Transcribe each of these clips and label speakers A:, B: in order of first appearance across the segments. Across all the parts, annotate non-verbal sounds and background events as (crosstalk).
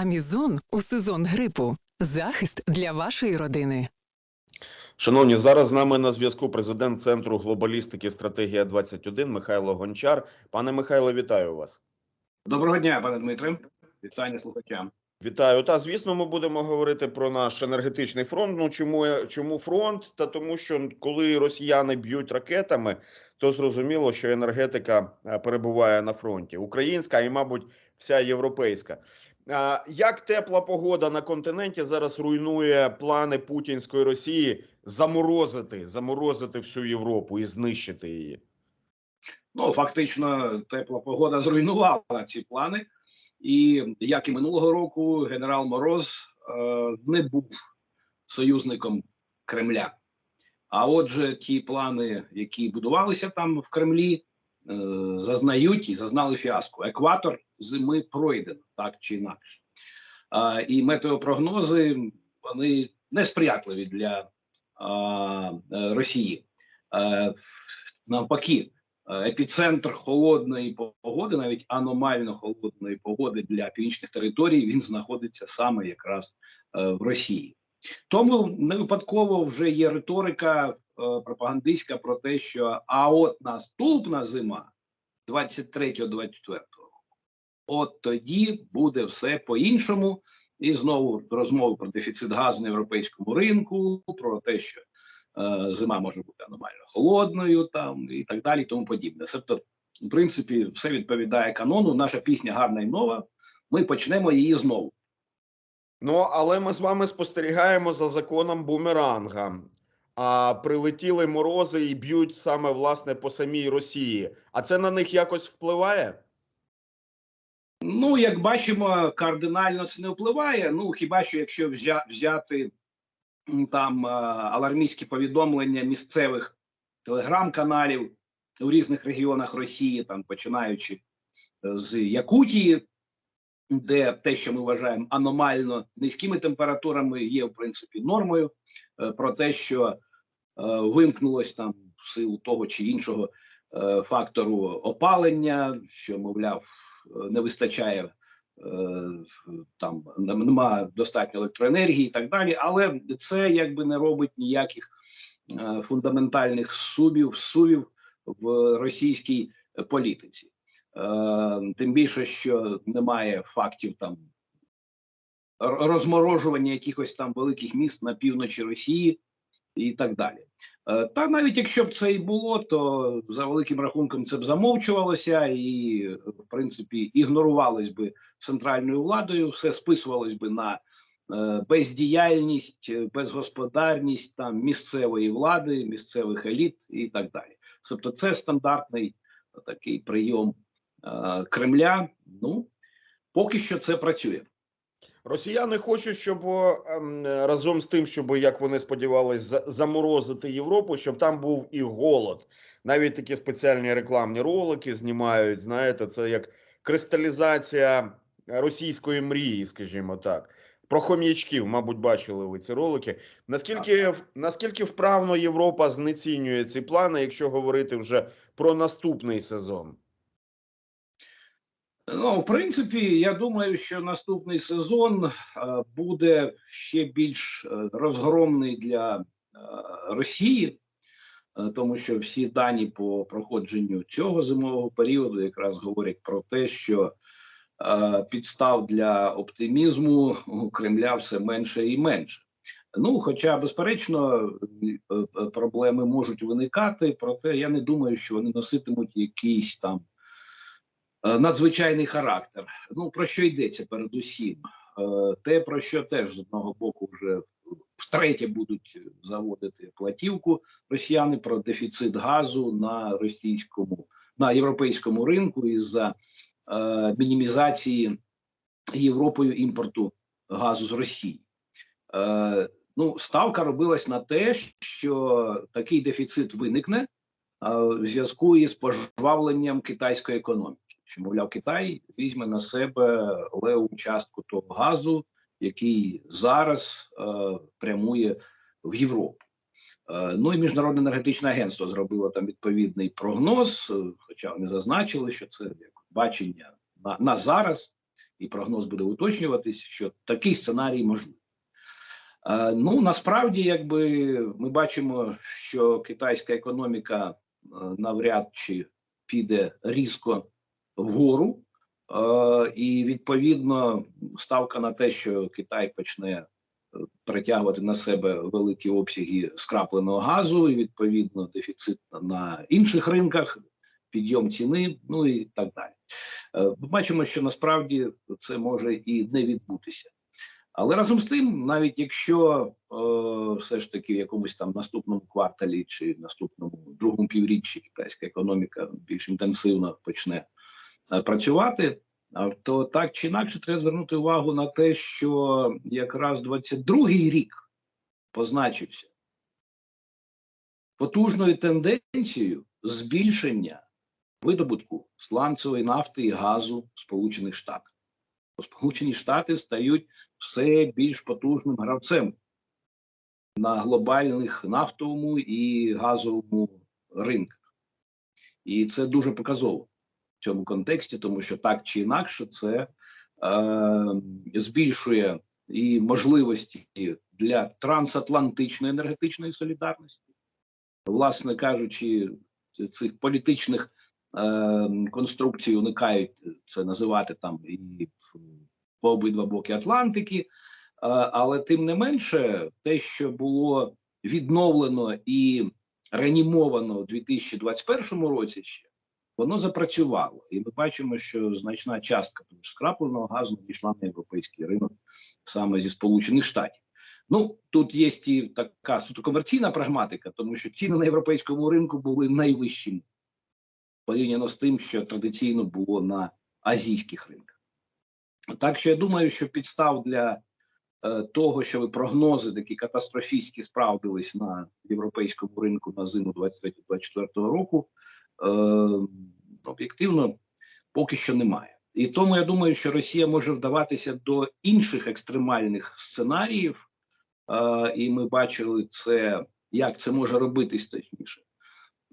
A: Амізон у сезон грипу. Захист для вашої родини.
B: Шановні, зараз з нами на зв'язку президент Центру глобалістики Стратегія 21 Михайло Гончар. Пане Михайло, вітаю вас.
C: Доброго дня, пане Дмитре. Вітання слухачам.
B: Вітаю. Та звісно, ми будемо говорити про наш енергетичний фронт. Ну чому чому фронт? Та тому, що коли росіяни б'ють ракетами, то зрозуміло, що енергетика е, перебуває на фронті, українська і, мабуть, вся європейська. Як тепла погода на континенті зараз руйнує плани путінської Росії заморозити, заморозити всю Європу і знищити її?
C: Ну фактично, тепла погода зруйнувала ці плани, і як і минулого року, генерал Мороз е, не був союзником Кремля. А отже, ті плани, які будувалися там в Кремлі, е, зазнають і зазнали фіаско. Екватор зими пройдено так чи інакше. А, і метеопрогнози вони несприятливі для а, е, Росії. Е, навпаки, епіцентр холодної погоди, навіть аномально холодної погоди для північних територій, він знаходиться саме якраз е, в Росії. Тому не випадково вже є риторика пропагандистська про те, що а от наступна зима 23-24 року, от тоді буде все по-іншому. І знову розмови про дефіцит газу на європейському ринку, про те, що е, зима може бути аномально холодною, там і так далі, тому подібне. Тобто, в принципі, все відповідає канону. Наша пісня гарна і нова. Ми почнемо її знову.
B: Ну але ми з вами спостерігаємо за законом бумеранга. А прилетіли морози і б'ють саме власне по самій Росії. А це на них якось впливає?
C: Ну, як бачимо, кардинально це не впливає. Ну хіба що якщо взя взяти там е, алармійські повідомлення місцевих телеграм-каналів у різних регіонах Росії, там починаючи е, з Якутії, де те, що ми вважаємо аномально низькими температурами, є в принципі нормою, е, про те, що вимкнулось там в силу того чи іншого фактору опалення, що мовляв не вистачає е, там нем- нема достатньо електроенергії і так далі, але це якби не робить ніяких е, фундаментальних субів, сувів в російській політиці. Е, тим більше, що немає фактів там розморожування якихось там великих міст на півночі Росії і так далі. Е, Та навіть якщо б це і було, то за великим рахунком це б замовчувалося і, в принципі, ігнорувалось би центральною владою, все списувалось би на е, бездіяльність, безгосподарність там місцевої влади, місцевих еліт і так далі. Тобто, це стандартний такий прийом е, Кремля. Ну поки що це працює.
B: Росіяни хочуть, щоб ем, разом з тим, щоб як вони сподівались, заморозити Європу, щоб там був і голод. Навіть такі спеціальні рекламні ролики знімають. Знаєте, це як кристалізація російської мрії, скажімо так. Про хом'ячків, мабуть, бачили ви ці ролики. Наскільки наскільки вправно Європа знецінює ці плани, якщо говорити вже про наступний сезон?
C: Ну, в принципі, я думаю, що наступний сезон е, буде ще більш е, розгромний для е, Росії, тому що всі дані по проходженню цього зимового періоду якраз говорять про те, що підстав для оптимізму у Кремля все менше і менше. Ну, хоча, безперечно, проблеми можуть виникати, проте я не думаю, що вони носитимуть якийсь там надзвичайний характер. Ну про що йдеться передусім? Е, Те, про що теж з одного боку вже втретє будуть заводити платівку росіяни про дефіцит газу на російському на європейському ринку із-за е, мінімізації Європою імпорту газу з Росії. Е, ну, ставка робилась на те, що такий дефіцит виникне е, в зв'язку із пожвавленням китайської економіки що мовляв Китай візьме на себе леву частку того газу, який зараз е, прямує в Європу. Е, ну і міжнародне енергетичне агентство зробило там відповідний прогноз, е, хоча вони зазначили, що це як бачення на, на зараз, і прогноз буде уточнюватись, що такий сценарій можливий. Е, Ну насправді, якби ми бачимо, що китайська економіка е, навряд чи піде різко вгору, е, і відповідно ставка на те, що Китай почне е, перетягувати на себе великі обсяги скрапленого газу, і відповідно дефіцит на інших ринках, підйом ціни, ну і так далі. Е, Ми бачимо, що насправді це може і не відбутися. Але разом з тим, навіть якщо е, все ж таки в якомусь там наступному кварталі чи наступному другому півріччі китайська економіка більш інтенсивно почне працювати, то так чи інакше треба звернути увагу на те, що якраз 22-й рік позначився потужною тенденцією збільшення видобутку сланцевої нафти і газу Сполучених Штатах. Сполучені Штати стають все більш потужним гравцем на глобальних нафтовому і газовому ринках. І це дуже показово цьому контексті, тому що так чи інакше це е, збільшує і можливості для трансатлантичної енергетичної солідарності, власне кажучи, цих політичних е, конструкцій уникають це називати там і по обидва боки Атлантики. Е, Але тим не менше, те, що було відновлено і реанімовано у 2021 році, ще воно запрацювало, і ми бачимо, що значна частка скрапленого газу надійшла на європейський ринок саме зі Сполучених Штатів. Ну тут є і така суто комерційна прагматика, тому що ціни на європейському ринку були найвищими порівняно з тим, що традиційно було на азійських ринках. Так що я думаю, що підстав для е, того, щоб прогнози такі катастрофічні справдились на європейському ринку на зиму 23-24 року, об'єктивно поки що немає. І тому я думаю, що Росія може вдаватися до інших екстремальних сценаріїв, е, і ми бачили це, як це може робитись точніше. Е,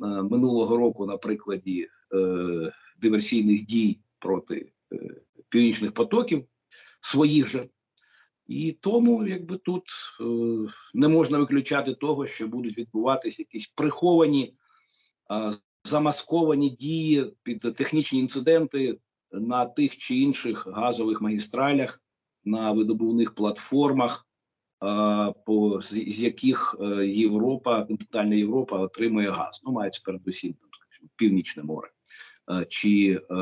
C: минулого року на прикладі е, диверсійних дій проти е, північних потоків своїх же. І тому, якби тут е, не можна виключати того, що будуть відбуватися якісь приховані, е, замасковані дії під технічні інциденти на тих чи інших газових магістралях, на видобувних платформах, по з, яких е, Європа, континентальна Європа отримує газ. Ну, мається передусім Північне море е, чи е,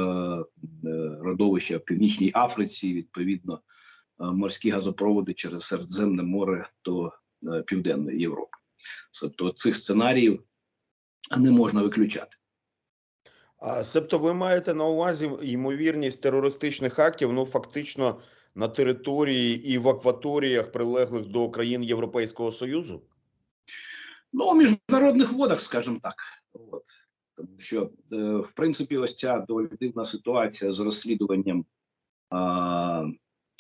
C: родовища в Північній Африці, відповідно, морські газопроводи через Середземне море до Південної Європи. Тобто цих сценаріїв не можна виключати.
B: А себто, ви маєте на увазі ймовірність терористичних актів, ну фактично на території і в акваторіях, прилеглих до країн Європейського Союзу?
C: Ну, у міжнародних водах, скажімо так. От. Тому що, е, в принципі, ось ця доволі дивна ситуація з розслідуванням а,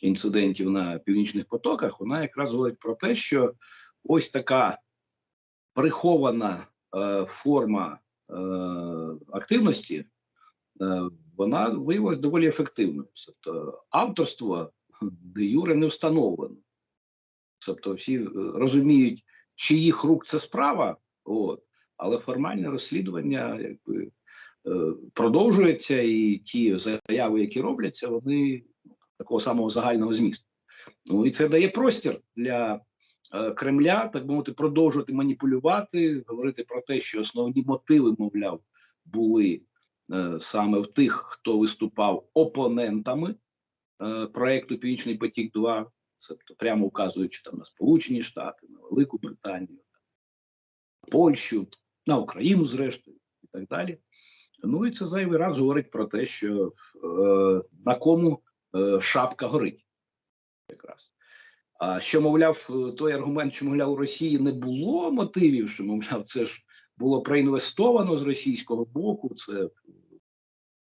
C: інцидентів на північних потоках, вона якраз говорить про те, що ось така прихована форма е, активності, е, вона виявилась доволі ефективною. Тобто авторство де юре не встановлено. Тобто всі е, розуміють, чиїх рук це справа, от, але формальне розслідування якби е, продовжується, і ті заяви, які робляться, вони такого самого загального змісту. Ну і це дає простір для е, Кремля, так би мовити, продовжувати маніпулювати, говорити про те, що основні мотиви, мовляв, були е, саме в тих, хто виступав опонентами е, проекту Північний потік 2 Тобто прямо вказуючи там на Сполучені Штати, на Велику Британію, на Польщу, на Україну, зрештою, і так далі. Ну і це зайвий раз говорить про те, що е, на кому е, шапка горить, якраз. Що, мовляв, той аргумент, що мовляв, у Росії не було мотивів, що мовляв, це ж було проінвестовано з російського боку, це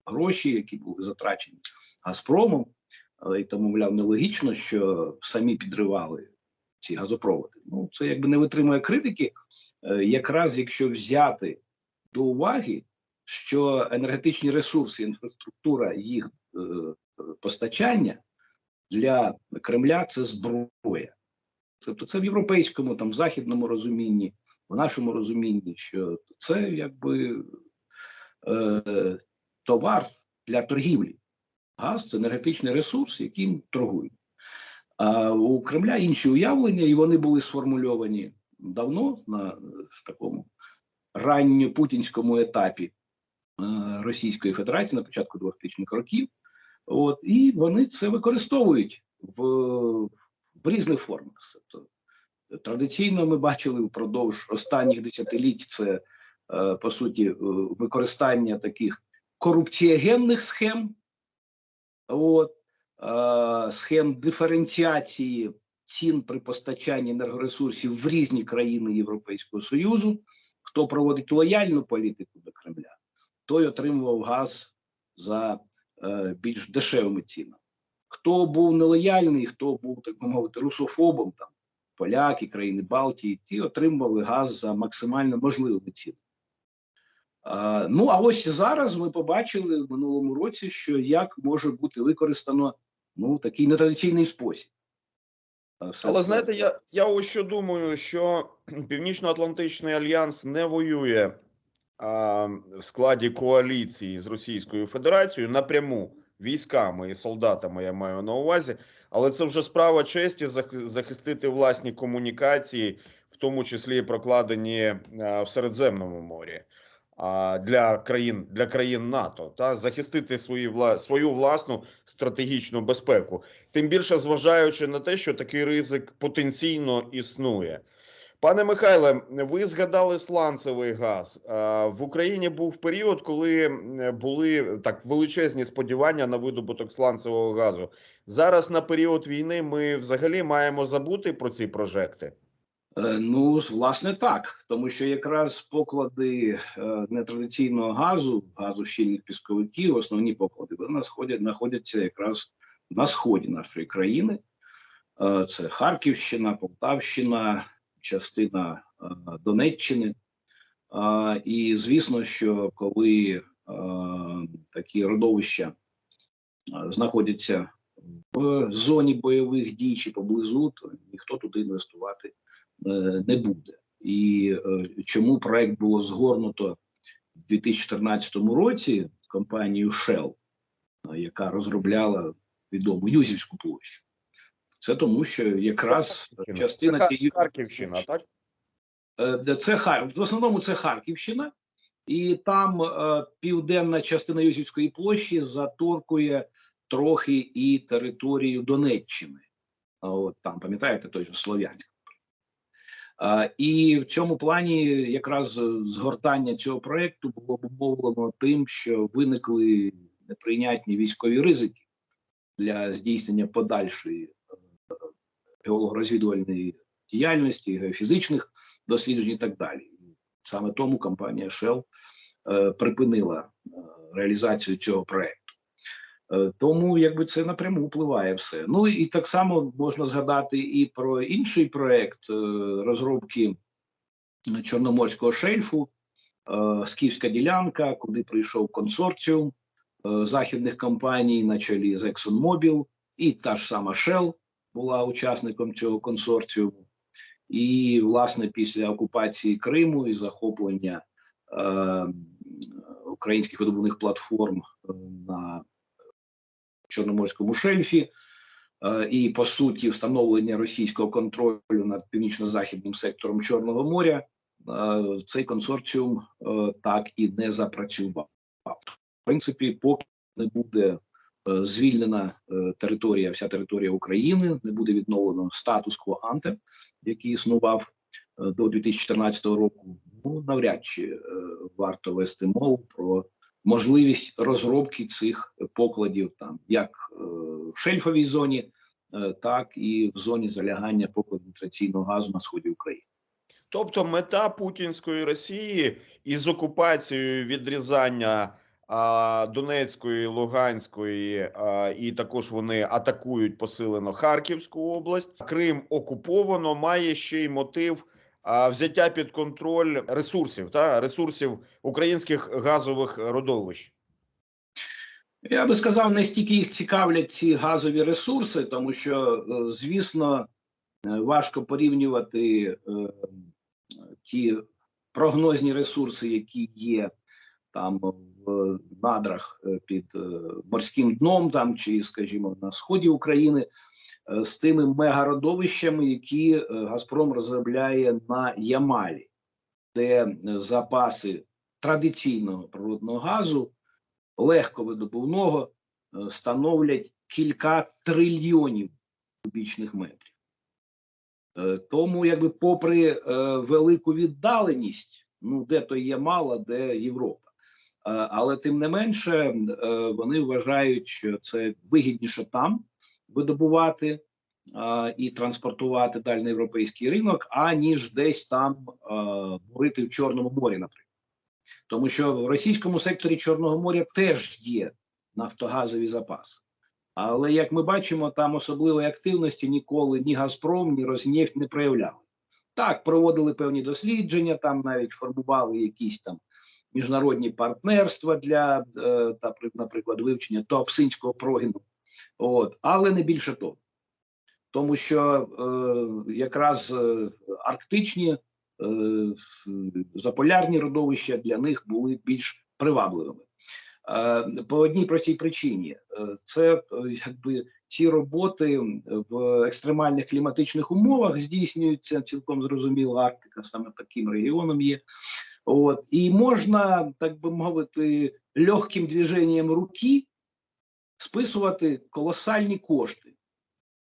C: гроші, які були затрачені Газпромом. І тому, мовляв, нелогічно, що самі підривали ці газопроводи. Ну, це якби не витримує критики, е, якраз якщо взяти до уваги, що енергетичні ресурси, інфраструктура їх е, постачання для Кремля це зброя. Тобто це в європейському, там, в західному розумінні, в нашому розумінні, що це якби е, товар для торгівлі. Газ це енергетичний ресурс, яким торгують. А у Кремля інші уявлення, і вони були сформульовані давно на такому ранньопутінському етапі е, Російської Федерації на початку 2000-х років. От, і вони це використовують в, в різних формах. Тобто, традиційно ми бачили впродовж останніх десятиліть це е, по суті е, використання таких корупціогенних схем, от, е, схем диференціації цін при постачанні енергоресурсів в різні країни Європейського Союзу. Хто проводить лояльну політику до Кремля, той отримував газ за більш дешевими цінами. Хто був нелояльний, хто був, так би мовити, русофобом, там поляки, країни Балтії, ті отримували газ за максимально можливими цінами. Е, ну а ось зараз ми побачили в минулому році, що як може бути використано ну такий нетрадиційний спосіб. Е, все
B: Але знаєте, я, я ось що думаю, що (clears throat) Північно-Атлантичний альянс не воює в складі коаліції з Російською Федерацією напряму військами і солдатами, я маю на увазі, але це вже справа честі зах- захистити власні комунікації, в тому числі прокладені в Середземному морі. Для країн для країн НАТО та захистити свої вла свою власну стратегічну безпеку тим більше зважаючи на те, що такий ризик потенційно існує. Пане Михайле, ви згадали сланцевий газ. В Україні був період, коли були так величезні сподівання на видобуток сланцевого газу. Зараз на період війни ми взагалі маємо забути про ці прожекти.
C: Е, Ну, власне, так, тому що якраз поклади е, нетрадиційного газу, газу щільних пісковиків, основні поклади, вони сходять, знаходяться якраз на сході нашої країни. Е, Це Харківщина, Полтавщина, частина е, Донеччини. І звісно, що коли е, такі родовища е, знаходяться в зоні бойових дій чи поблизу, то ніхто туди інвестувати не буде. І чому проект було згорнуто в 2014 році компанією Shell, яка розробляла відому Юзівську площу? Це тому, що якраз частина
B: Це
C: цієї
B: Харківщина, так?
C: Е, це Хар... в основному це Харківщина, і там е, південна частина Юзівської площі заторкує трохи і територію Донеччини. От там, пам'ятаєте, той же Слов'янськ. Е, і в цьому плані якраз згортання цього проекту було обумовлено тим, що виникли неприйнятні військові ризики для здійснення подальшої геологорозвідувальної діяльності, геофізичних досліджень і так далі. Саме тому компанія Shell е, припинила е, реалізацію цього проекту. Е, тому якби це напряму впливає все. Ну і так само можна згадати і про інший проект розробки Чорноморського шельфу, Скіфська ділянка, куди прийшов консорціум західних компаній на чолі з ExxonMobil, і та ж сама Shell була учасником цього консорціуму. І, власне, після окупації Криму і захоплення е, українських видобувних платформ е, на Чорноморському шельфі, е, і по суті встановлення російського контролю над північно-західним сектором Чорного моря, е, цей консорціум так і не запрацював. В принципі, поки не буде звільнена е, територія, вся територія України, не буде відновлено статус-кво анте, який існував е, до 2014 року. Ну навряд чи е, варто вести мову про можливість розробки цих покладів, там як е, в шельфовій зоні, е, так і в зоні залягання покладів траційного газу на сході України.
B: Тобто мета путінської Росії із окупацією відрізання Донецької, Луганської, і також вони атакують посилено Харківську область. Крим окуповано, має ще й мотив взяття під контроль ресурсів та ресурсів українських газових родовищ.
C: Я би сказав, не стільки їх цікавлять ці газові ресурси, тому що, е, звісно, е, важко порівнювати е, ті прогнозні ресурси, які є там надрах е, під е, морським дном, там чи, скажімо, на сході України, е, з тими мегародовищами, які Газпром розробляє на Ямалі, де запаси традиційного природного газу легковидобувного е, становлять кілька трильйонів кубічних метрів. Тому, якби, попри велику віддаленість, ну де то є мало, де Європа. Е, Але тим не менше, е, вони вважають, що це вигідніше там видобувати е, і транспортувати далі європейський ринок, аніж десь там бурити в Чорному морі, наприклад. Тому що в російському секторі Чорного моря теж є нафтогазові запаси. Але як ми бачимо, там особливої активності ніколи ні Газпром, ні Роснефть не проявляли. Так, проводили певні дослідження, там навіть формували якісь там міжнародні партнерства для, е, та, наприклад, вивчення тоапсинського прогіну. От, але не більше того. Тому що е, якраз е, арктичні е, заполярні родовища для них були більш привабливими. Е, По одній простій причині це якби ці роботи в екстремальних кліматичних умовах здійснюються цілком зрозуміло. Арктика саме таким регіоном є. От і можна, так би мовити, легким движенням руки списувати колосальні кошти.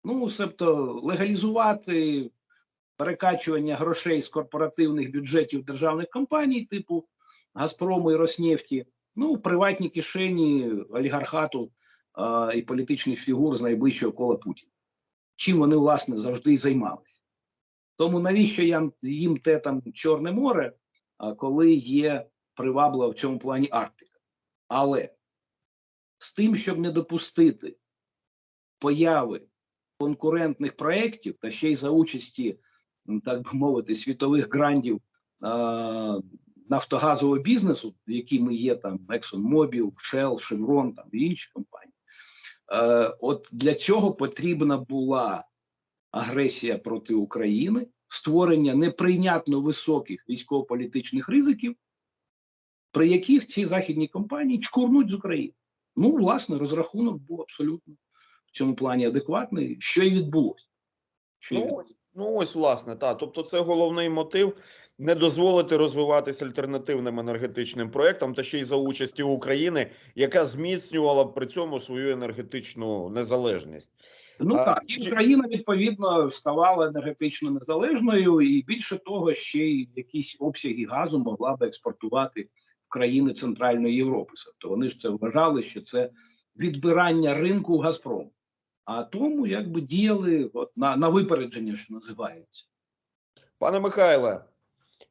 C: Ну, себто легалізувати перекачування грошей з корпоративних бюджетів державних компаній, типу Газпрому і Роснефті, ну, в приватні кишені олігархату а, і політичних фігур з найближчого кола Путіна. Чим вони, власне, завжди й займалися. Тому навіщо я, їм те там Чорне море, коли є приваблива в цьому плані Арктика. Але з тим, щоб не допустити появи конкурентних проєктів, та ще й за участі, так би мовити, світових грандів а, нафтогазового бізнесу, якими є там ExxonMobil, Shell, Chevron там і інші компанії. Е, от для цього потрібна була агресія проти України, створення неприйнятно високих військово-політичних ризиків, при яких ці західні компанії чкурнуть з України. Ну, власне, розрахунок був абсолютно в цьому плані адекватний, що і відбулося. Що і
B: Ну
C: відбулося.
B: ось, ну ось власне, так. Тобто, це головний мотив не дозволити розвиватися альтернативним енергетичним проектам, та ще й за участі України, яка зміцнювала при цьому свою енергетичну незалежність.
C: Ну
B: А,
C: так, і
B: чи-
C: Україна відповідно ставала енергетично незалежною, і більше того, ще й якісь обсяги газу могла би експортувати в країни Центральної Європи. Тобто вони ж це вважали, що це відбирання ринку Газпрому. А тому якби діяли от, на, на випередження, що називається.
B: Пане Михайле,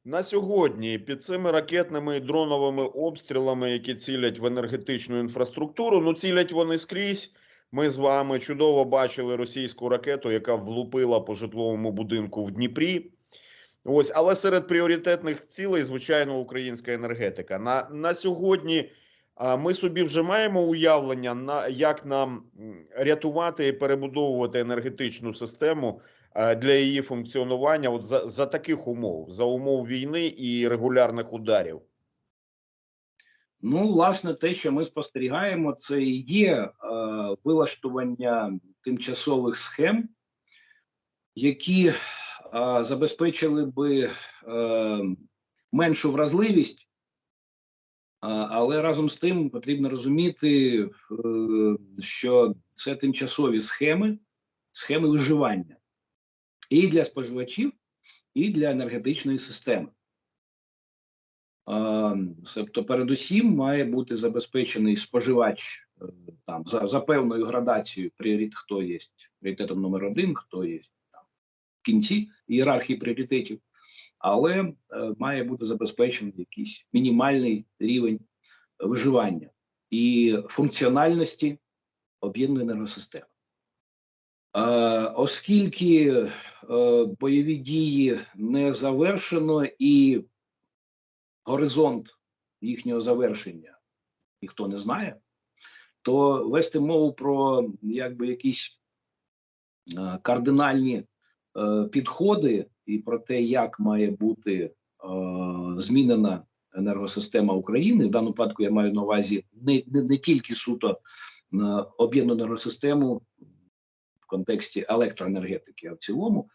B: на сьогодні під цими ракетними і дроновими обстрілами, які цілять в енергетичну інфраструктуру, ну цілять вони скрізь. Ми з вами чудово бачили російську ракету, яка влупила по житловому будинку в Дніпрі. Ось, але серед пріоритетних цілей, звичайно, українська енергетика. На, на сьогодні ми собі вже маємо уявлення, на як нам рятувати і перебудовувати енергетичну систему для її функціонування от за, за таких умов, за умов війни і регулярних ударів.
C: Ну, власне, те, що ми спостерігаємо, це і є е, вилаштування тимчасових схем, які е, забезпечили би е, меншу вразливість, е, але разом з тим потрібно розуміти, е, що це тимчасові схеми, схеми виживання і для споживачів, і для енергетичної системи. Тобто, передусім має бути забезпечений споживач е, там за, за певною градацією пріоритет, хто є пріоритетом номер один, хто є там в кінці ієрархії пріоритетів, але е, має бути забезпечений якийсь мінімальний рівень виживання і функціональності об'єднаної енергосистеми. Е, оскільки е, бойові дії не завершено і горизонт їхнього завершення ніхто не знає, то вести мову про якби якісь е, кардинальні підходи і про те, як має бути змінена енергосистема України. В даному випадку я маю на увазі не, не, не тільки суто об'єднану енергосистему контексті електроенергетики, а в цілому.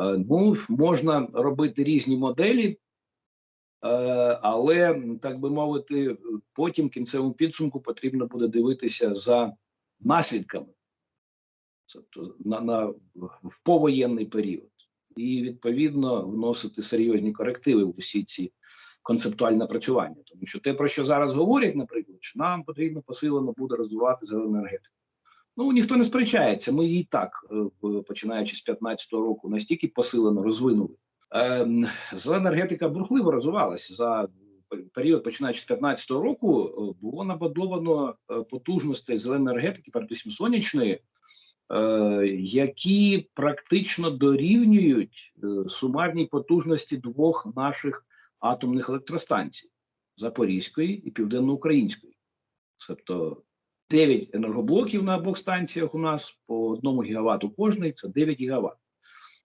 C: Е, Ну, можна робити різні моделі, е, але так би мовити, потім кінцевому підсумку потрібно буде дивитися за наслідками тобто на, на в повоєнний період, і відповідно вносити серйозні корективи в усі ці концептуальні напрацювання. Тому що те, про що зараз говорять, наприклад, що нам потрібно посилено буде розвивати зелену енергетику. Ну ніхто не сперечається. Ми її так, е, починаючи з 15-го року, настільки посилено розвинули. Ем, Зелена енергетика бурхливо розвивалася за період, починаючи з 15-го року, е, було набудовано е, потужностей зеленої енергетики, передусім сонячної, які практично дорівнюють сумарній потужності двох наших атомних електростанцій Запорізької і Південноукраїнської. Тобто 9 енергоблоків на обох станціях у нас по одному гігавату кожний, це 9 гігават.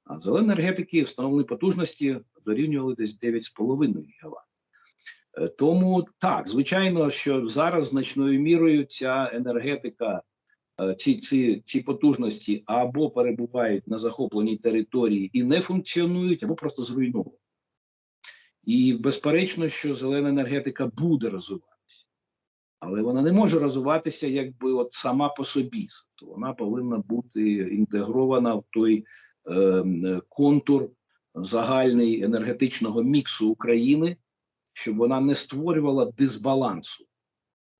C: А зелені енергетики встановлені потужності дорівнювали десь 9,5 гігават. Е, Тому так, звичайно, що зараз значною мірою ця енергетика, е, ці, ці, ці потужності або перебувають на захопленій території і не функціонують, або просто зруйновані. І безперечно, що зелена енергетика буде розвиватися, але вона не може розвиватися якби от сама по собі. То вона повинна бути інтегрована в той е, контур загальний енергетичного міксу України, щоб вона не створювала дисбалансу,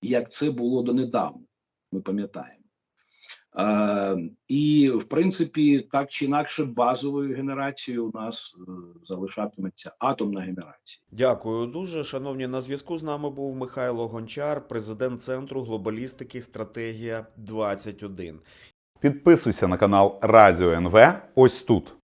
C: як це було донедавна, ми пам'ятаємо. Е, і, в принципі, так чи інакше, базовою генерацією у нас е, залишатиметься атомна генерація.
D: Дякую дуже. Шановні, на зв'язку з нами був Михайло Гончар, президент Центру глобалістики Стратегія 21.
E: Підписуйся на канал Радіо НВ ось тут.